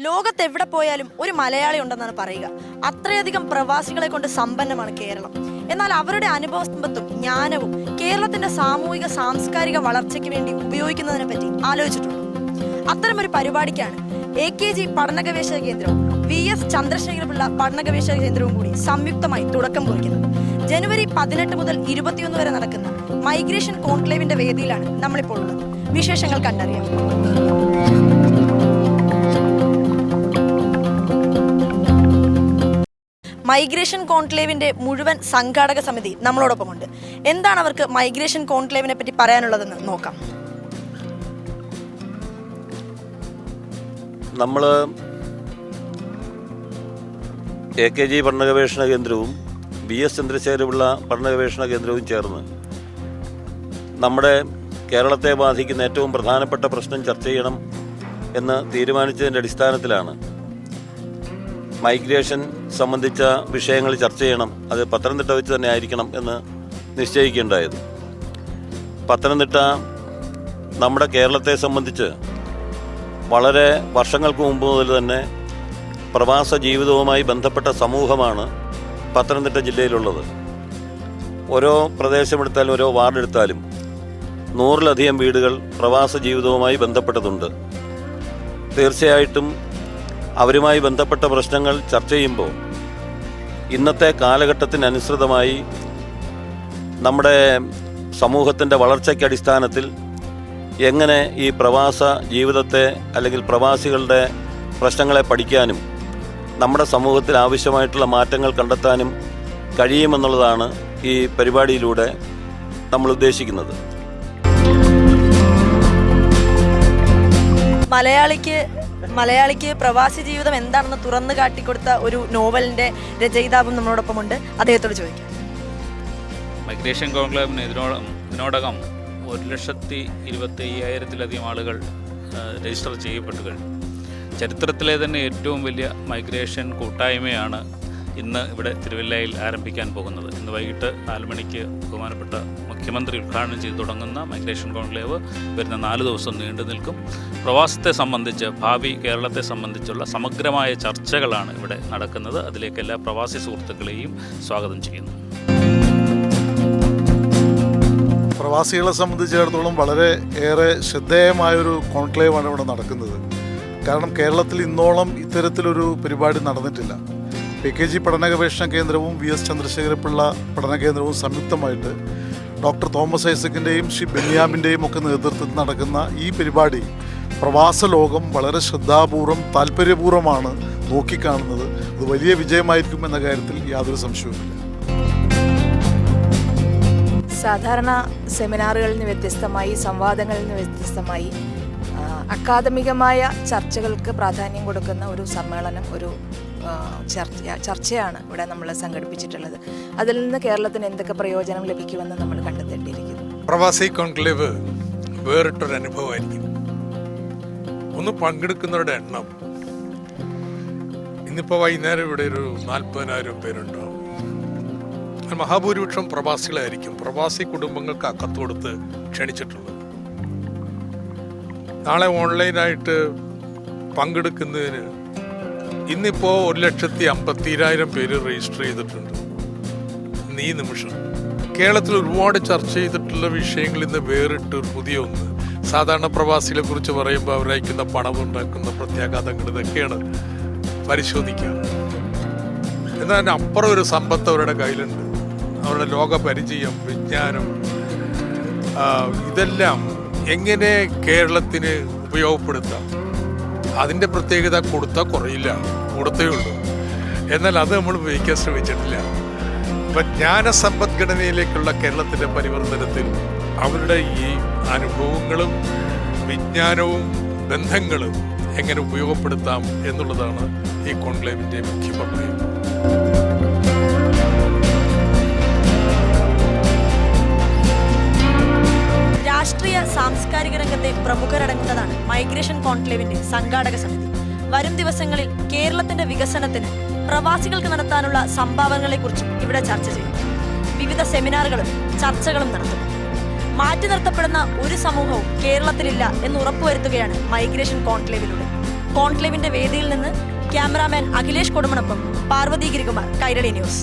ലോകത്ത് എവിടെ പോയാലും ഒരു മലയാളി ഉണ്ടെന്നാണ് പറയുക. അത്രയധികം പ്രവാസികളെ കൊണ്ട് സമ്പന്നമാണ് കേരളം. എന്നാൽ അവരുടെ അനുഭവ സമ്പത്തും ജ്ഞാനവും കേരളത്തിന്റെ സാമൂഹിക സാംസ്കാരിക വളർച്ചയ്ക്ക് വേണ്ടി ഉപയോഗിക്കുന്നതിനെ പറ്റി ആലോചിച്ചിട്ടുണ്ടോ. അത്തരമൊരു പരിപാടിക്കാണ് എ കെ ജി പഠന ഗവേഷണ കേന്ദ്രവും വി എസ് ചന്ദ്രശേഖരപിള്ള പഠന ഗവേഷണ കേന്ദ്രവും കൂടി സംയുക്തമായി തുടക്കം കുറിക്കുന്നത്. ജനുവരി പതിനെട്ട് മുതൽ ഇരുപത്തിയൊന്ന് വരെ നടക്കുന്ന മൈഗ്രേഷൻ കോൺക്ലേവിന്റെ വേദിയിലാണ് നമ്മളിപ്പോൾ ഉള്ളത്. വിശേഷങ്ങൾ കണ്ടറിയാം. മൈഗ്രേഷൻ കോൺക്ലേവിന്റെ മുഴുവൻ സംഘാടക സമിതി നമ്മളോടൊപ്പമുണ്ട്. എന്താണ് അവർക്ക് മൈഗ്രേഷൻ കോൺക്ലേവിനെ പറ്റി പറയാനുള്ളതെന്ന് നോക്കാം. നമ്മൾ എ കെ ജി പഠന ഗവേഷണ കേന്ദ്രവും ബി എസ് ചന്ദ്രശേഖരപിള്ള പഠന ഗവേഷണ കേന്ദ്രവും ചേർന്ന് നമ്മുടെ കേരളത്തെ ബാധിക്കുന്ന ഏറ്റവും പ്രധാനപ്പെട്ട പ്രശ്നം ചർച്ച ചെയ്യണം എന്ന് തീരുമാനിച്ചതിന്റെ അടിസ്ഥാനത്തിലാണ് മൈഗ്രേഷൻ സംബന്ധിച്ച വിഷയങ്ങൾ ചർച്ച ചെയ്യണം. അത് പത്തനംതിട്ട വെച്ച് തന്നെ ആയിരിക്കണം എന്ന് നിശ്ചയിക്കേണ്ടായത് പത്തനംതിട്ട നമ്മുടെ കേരളത്തെ സംബന്ധിച്ച് വളരെ വർഷങ്ങൾക്ക് മുമ്പ് മുതൽ തന്നെ പ്രവാസ ജീവിതവുമായി ബന്ധപ്പെട്ട സമൂഹമാണ് പത്തനംതിട്ട ജില്ലയിലുള്ളത്. ഓരോ പ്രദേശമെടുത്താലും ഓരോ വാർഡ് എടുത്താലും നൂറിലധികം വീടുകൾ പ്രവാസ ജീവിതവുമായി ബന്ധപ്പെട്ടതുണ്ട്. തീർച്ചയായിട്ടും അവരുമായി ബന്ധപ്പെട്ട പ്രശ്നങ്ങൾ ചർച്ച ചെയ്യുമ്പോൾ ഇന്നത്തെ കാലഘട്ടത്തിനനുസൃതമായി നമ്മുടെ സമൂഹത്തിന്റെ വളർച്ചയ്ക്ക് അടിസ്ഥാനത്തിൽ എങ്ങനെ ഈ പ്രവാസ ജീവിതത്തെ അല്ലെങ്കിൽ പ്രവാസികളുടെ പ്രശ്നങ്ങളെ പഠിക്കാനും നമ്മുടെ സമൂഹത്തിൽ ആവശ്യമായിട്ടുള്ള മാറ്റങ്ങൾ കണ്ടെത്താനും കഴിയുമെന്നുള്ളതാണ് ഈ പരിപാടിയിലൂടെ നമ്മൾ ഉദ്ദേശിക്കുന്നത്. മലയാളിക്ക് മലയാളിക്ക് പ്രവാസി ജീവിതം എന്താണെന്ന് തുറന്നു കാട്ടിക്കൊടുത്ത ഒരു നോവലിന്റെ രചയിതാവും നമ്മളോടൊപ്പമുണ്ട് അദ്ദേഹത്തോട് ചോദിക്കാം. മൈഗ്രേഷൻ കോൺക്ലേവിന് ഇതിനോടകം ഒരു ലക്ഷത്തി ഇരുപത്തി അയ്യായിരത്തിലധികം ആളുകൾ രജിസ്റ്റർ ചെയ്യപ്പെട്ടു കഴിഞ്ഞു. ചരിത്രത്തിലെ തന്നെ ഏറ്റവും വലിയ മൈഗ്രേഷൻ കൂട്ടായ്മയാണ് ഇന്ന് ഇവിടെ തിരുവല്ലയിൽ ആരംഭിക്കാൻ പോകുന്നത്. ഇന്ന് വൈകിട്ട് നാല് മണിക്ക് ബഹുമാനപ്പെട്ട മുഖ്യമന്ത്രി ഉദ്ഘാടനം ചെയ്തു തുടങ്ങുന്ന മൈഗ്രേഷൻ കോൺക്ലേവ് വരുന്ന നാല് ദിവസം നീണ്ടു നിൽക്കും. പ്രവാസത്തെ സംബന്ധിച്ച് ഭാവി കേരളത്തെ സംബന്ധിച്ചുള്ള സമഗ്രമായ ചർച്ചകളാണ് ഇവിടെ നടക്കുന്നത്. അതിലേക്ക് എല്ലാ പ്രവാസി സുഹൃത്തുക്കളെയും സ്വാഗതം ചെയ്യുന്നു. പ്രവാസികളെ സംബന്ധിച്ചിടത്തോളം വളരെ ഏറെ ശ്രദ്ധേയമായൊരു കോൺക്ലേവാണ് ഇവിടെ നടക്കുന്നത്. കാരണം കേരളത്തിൽ ഇന്നോളം ഇത്തരത്തിലൊരു പരിപാടി നടന്നിട്ടില്ല. പി കെ ജി പഠന ഗവേഷണ കേന്ദ്രവും വി എസ് ചന്ദ്രശേഖരപിള്ള പഠന കേന്ദ്രവും സംയുക്തമായിട്ട് ഡോക്ടർ തോമസ് ഐസക്കിന്റെയും ശ്രീ ബെന്യാമിന്റെയും ഒക്കെ നേതൃത്വത്തിൽ നടക്കുന്ന ഈ പരിപാടി പ്രവാസ ലോകം വളരെ ശ്രദ്ധാപൂർവം താല്പര്യപൂർവമാണ് നോക്കിക്കാണുന്നത്. അത് വലിയ വിജയമായിരിക്കും എന്ന കാര്യത്തിൽ യാതൊരു സംശയവുമില്ല. സാധാരണ സെമിനാറുകളിൽ നിന്ന് വ്യത്യസ്തമായി സംവാദങ്ങളിൽ നിന്ന് വ്യത്യസ്തമായി അക്കാദമികമായ ചർച്ചകൾക്ക് പ്രാധാന്യം കൊടുക്കുന്ന ഒരു സമ്മേളനം ഒരു ചർച്ച ചർച്ചയാണ് ഇവിടെ നമ്മൾ സംഘടിപ്പിച്ചിട്ടുള്ളത്. അതിൽ നിന്ന് കേരളത്തിന് എന്തൊക്കെ പ്രയോജനം ലഭിക്കുമെന്ന് നമ്മൾ കണ്ടെത്തേണ്ടിയിരിക്കുന്നു. പ്രവാസി കോൺക്ലേവ് വേറിട്ടൊരു അനുഭവമായിരിക്കും. ഒന്ന് പങ്കെടുക്കുന്നവരുടെ എണ്ണം. ഇന്നിപ്പോൾ വൈകുന്നേരം ഇവിടെ ഒരു നാൽപ്പതിനായിരം പേരുണ്ടാവും. മഹാഭൂരിപക്ഷം പ്രവാസികളായിരിക്കും. പ്രവാസി കുടുംബങ്ങൾക്ക് അക്കത്ത് കൊടുത്ത് ക്ഷണിച്ചിട്ടുള്ളത്. നാളെ ഓൺലൈനായിട്ട് പങ്കെടുക്കുന്നതിന് ഇന്നിപ്പോൾ ഒരു ലക്ഷത്തി അമ്പത്തിരായിരം പേര് രജിസ്റ്റർ ചെയ്തിട്ടുണ്ട്. നീ നിമിഷം. കേരളത്തിൽ ഒരുപാട് ചർച്ച ചെയ്തിട്ടുള്ള വിഷയങ്ങളിൽ നിന്ന് വേറിട്ട് ഒരു പുതിയ ഒന്ന്. സാധാരണ പ്രവാസികളെ കുറിച്ച് പറയുമ്പോൾ അവരയക്കുന്ന പണം ഉണ്ടാക്കുന്ന പ്രത്യാഘാതങ്ങൾ ഇതൊക്കെയാണ് പരിശോധിക്കുക. എന്നാൽ അപ്പുറം ഒരു സമ്പത്ത് അവരുടെ കയ്യിലുണ്ട്. അവരുടെ ലോക പരിചയം വിജ്ഞാനം ഇതെല്ലാം എങ്ങനെ കേരളത്തിന് ഉപയോഗപ്പെടുത്താം? അതിന്റെ പ്രത്യേകത കൊടുത്താൽ കുറയില്ല. കൊടുത്തേ ഉള്ളൂ. എന്നാൽ അത് നമ്മൾ ഉപയോഗിക്കാൻ ശ്രമിച്ചിട്ടില്ല. അപ്പൊ ജ്ഞാന സമ്പദ്ഘടനയിലേക്കുള്ള കേരളത്തിന്റെ പരിവർത്തനത്തിൽ അവരുടെ ഈ അനുഭവങ്ങളും വിജ്ഞാനവും ബന്ധങ്ങളും എങ്ങനെ ഉപയോഗപ്പെടുത്താം എന്നുള്ളതാണ് ഈ കോൺക്ലേവിന്റെ മുഖ്യ പ്രമേയം സാംസ്കാരിക രംഗത്തെ പ്രമുഖരടങ്ങുന്നതാണ് മൈഗ്രേഷൻ കോൺക്ലേവിന്റെ സംഘാടക സമിതി. വരും ദിവസങ്ങളിൽ കേരളത്തിന്റെ വികസനത്തിന് പ്രവാസികൾക്ക് നടത്താനുള്ള സംഭാവനകളെക്കുറിച്ചും ഇവിടെ ചർച്ച ചെയ്യും. വിവിധ സെമിനാറുകളും ചർച്ചകളും നടത്തും. മാറ്റി നിർത്തപ്പെടുന്ന ഒരു സമൂഹവും കേരളത്തിലില്ല എന്ന് ഉറപ്പുവരുത്തുകയാണ് മൈഗ്രേഷൻ കോൺക്ലേവിലൂടെ. കോൺക്ലേവിന്റെ വേദിയിൽ നിന്ന് ക്യാമറാമാൻ അഖിലേഷ് കൊടുമണൊപ്പം പാർവതി ഗിരികുമാർ കൈരളി ന്യൂസ്.